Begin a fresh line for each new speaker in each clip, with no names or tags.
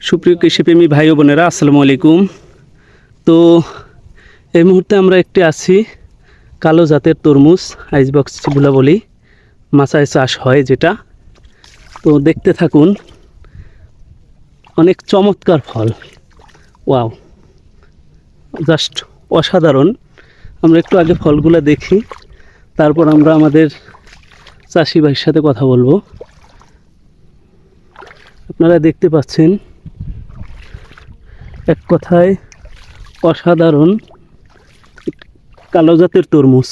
সুপ্রিয় কৃষিপ্রেমী ভাই ও বোনেরা, আসসালামু আলাইকুম। তো, এই মুহূর্তে আমরা একটি আছি কালো জাতের তরমুজ আইসবক্স বলে বলি। মাচায় চাষ হয় যেটা। তো দেখতে থাকুন, অনেক চমৎকার ফল। ওয়াও, জাস্ট অসাধারণ। আমরা একটু আগে ফলগুলো দেখি, তারপর আমরা আমাদের চাষি ভাইয়ের সাথে কথা বলব। আপনারা দেখতে পাচ্ছেন এক কথায় অসাধারণ কালো জাতের তরমুজ।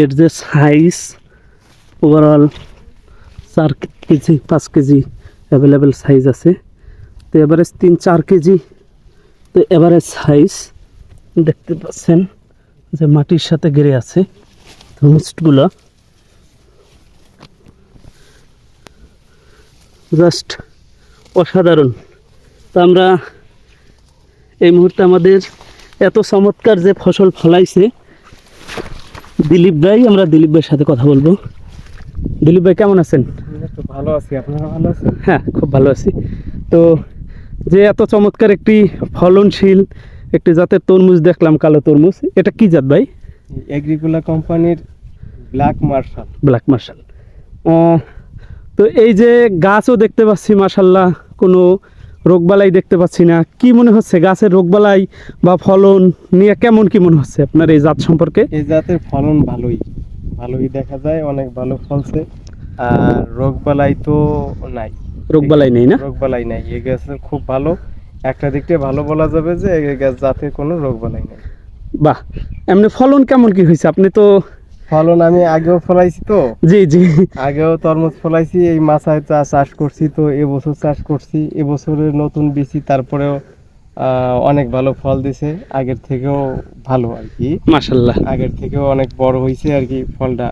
এর যে সাইজ ওভারঅল চার কেজি, পাঁচ কেজি অ্যাভেলেবেল সাইজ আছে। তো এভারেজ তিন চার কেজি, তো এভারেজ সাইজ দেখতে পাচ্ছেন যে মাটির সাথে গেড়ে আছে তরমুজগুলো। জাস্ট অসাধারণ। তো আমরা এই মুহূর্তে আমাদের এত চমৎকার যে ফসল ফলাইছে দিলীপ ভাই আমরা দিলীপ ভাইয়ের সাথে কথা বলব। দিলীপ ভাই কেমন আছেন?
ভালো আছি। আপনারা ভালো আছেন?
হ্যাঁ খুব ভালো আছি। তো যে এত চমৎকার একটি ফলনশীল একটি জাতের তরমুজ দেখলাম কালো তরমুজ এটা কি জাত ভাই?
এগ্রিকুলা কোম্পানির ব্ল্যাক মার্শাল
ব্ল্যাক মার্শাল তো এই যে গাছও দেখতে পাচ্ছি মার্শাল্লাহ কোনো রোগবালাই দেখতে পাচ্ছি না। কি মনে হচ্ছে? গাছের রোগবালাই বা ফলন নিয়ে কেমন কি মনে হচ্ছে আপনার এই জাত সম্পর্কে?
এই জাতের ফলন ভালোই। ভালোই দেখা যায় অনেক ভালো ফলছে। আর রোগবালাই তো নাই।
রোগবালাই নেই না?
রোগবালাই নাই। এই গাছ খুব ভালো। একটা দিক থেকে ভালো বলা যাবে যে এই গাছ জাতের কোনো রোগ বালাই নাই।
বাহ! এমনি ফলন কেমন কি হয়েছে? আপনি তো
ফলন আমি আগেও ফলাইছি তো।
জি জি।
আগেও তরমুজ ফলাইছি এই মাছায় চাষ করছি তো এবছর চাষ করছি। এবছরের নতুন বেশি তারপরেও অনেক ভালো ফল দিছে। আগের থেকেও ভালো আর কি।
মার্শাল্লাহ
আগের থেকেও অনেক বড় হয়েছে আর কি ফলটা।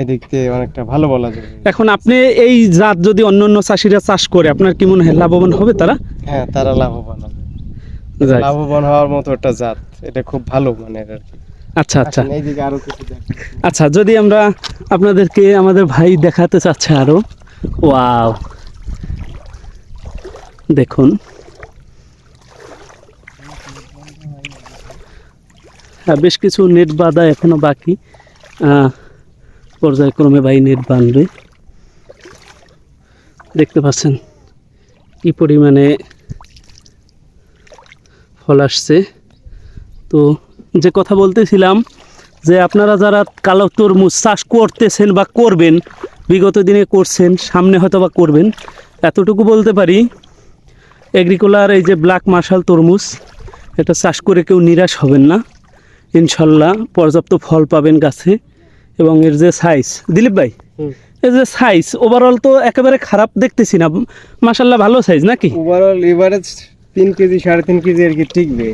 এদিক থেকে অনেকটা ভালো বলা যাবে
এখন আপনি এই জাত যদি অন্য অন্য চাষিরা চাষ করে আপনার কি মনে হয় লাভবান হবে তারা?
হ্যাঁ তারা লাভবান হবে। লাভবান হওয়ার মতো একটা জাত এটা খুব ভালো মানের আর কি।
আচ্ছা আচ্ছা।
দেখেন
আচ্ছা যদি আমরা আপনাদেরকে আমাদের ভাই দেখাতে চাচ্ছে আরও। ওয়াও। দেখুন। হ্যাঁ বেশ কিছু নেট বাঁধা এখনও বাকি। পর্যায়ক্রমে ভাই নেট বাঁধবে। দেখতে পাচ্ছেন কি পরিমাণে ফল আসছে। তো যে কথা বলতেছিলাম যে আপনারা যারা কালো তরমুজ চাষ করতেছেন বা করবেন বিগত দিনে করছেন সামনে হয়তো বা করবেন এতটুকু বলতে পারি এগ্রিকুলার এই যে ব্ল্যাক মার্শাল তরমুজ এটা চাষ করে কেউ নিরাশ হবেন না। ইনশাল্লাহ পর্যাপ্ত ফল পাবেন গাছে এবং এর যে সাইজ দিলীপ ভাই। এর যে সাইজ ওভারঅল তো একেবারে খারাপ দেখতেছি না। মার্শাল্লাহ ভালো সাইজ নাকি?
ওভারঅল এভারেজ তিন কেজি সাড়ে তিন কেজি আর কি টিকবে।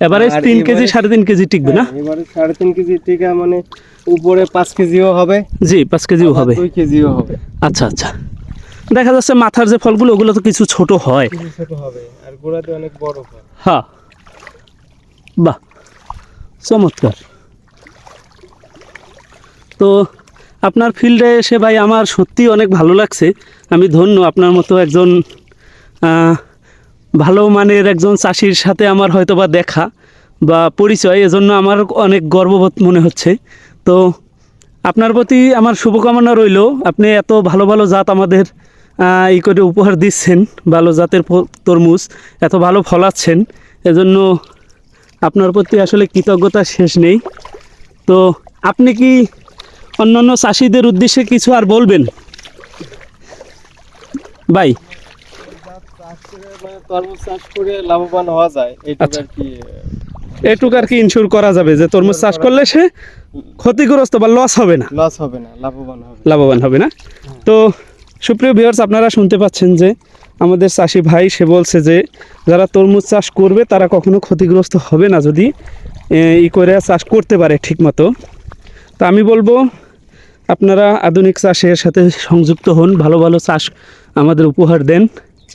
এভারেজ
আর
তিন কেজি
এবারে-
সাড়ে তিন কেজি টিকবে না?
এবারে সাড়ে তিন কেজি টিকা মানে উপরে পাঁচ কেজিও হবে।
জি পাঁচ কেজিও হবে।
দুই কেজিও হবে।
আচ্ছা আচ্ছা। দেখা যাচ্ছে মাথার যে ফলগুলো ওগুলো তো কিছু ছোট হয়।
ছোট হবে আর গোড়াতে অনেক বড় ফল
হ্যাঁ। বাহ চমৎকার। তো আপনার ফিল্ডে এসে ভাই আমার সত্যি অনেক ভালো লাগছে। আমি ধন্য আপনার মতো একজন ভালো মানের একজন চাষির সাথে আমার হয়তো বা দেখা বা পরিচয়, এজন্য আমার অনেক গর্ববোধ মনে হচ্ছে। তো আপনার প্রতি আমার শুভকামনা রইল। আপনি এত ভালো ভালো জাত আমাদের ই করে উপহার দিচ্ছেন, ভালো জাতের তরমুজ, এত ভালো ফলাচ্ছেন। এজন্য আপনার প্রতি আসলে কৃতজ্ঞতা শেষ নেই। তো আপনি কি অন্যান্য চাষিদের উদ্দেশ্যে কিছু আর বলবেন?
মানে তরমুজ চাষ করে লাভবান হওয়া যায় এইটা
আচ্ছা।
আর কি
এটুকু আর কি ইনশিওর করা যাবে যে তরমুজ চাষ করলে সে ক্ষতিগ্রস্ত বা লস হবে না।
লস হবে না লাভবান হবে।
লাভবান হবে না। তো সুপ্রিয় ভিউয়ার্স আপনারা শুনতে পাচ্ছেন যে আমাদের চাষি ভাই সে বলছে যে যারা তরমুজ চাষ করবে তারা কখনো ক্ষতিগ্রস্ত হবে না যদি ই করে চাষ করতে পারে ঠিকমতো। তো আমি বলব আপনারা আধুনিক চাষের সাথে সংযুক্ত হন ভালো ভালো চাষ আমাদের উপহার দেন।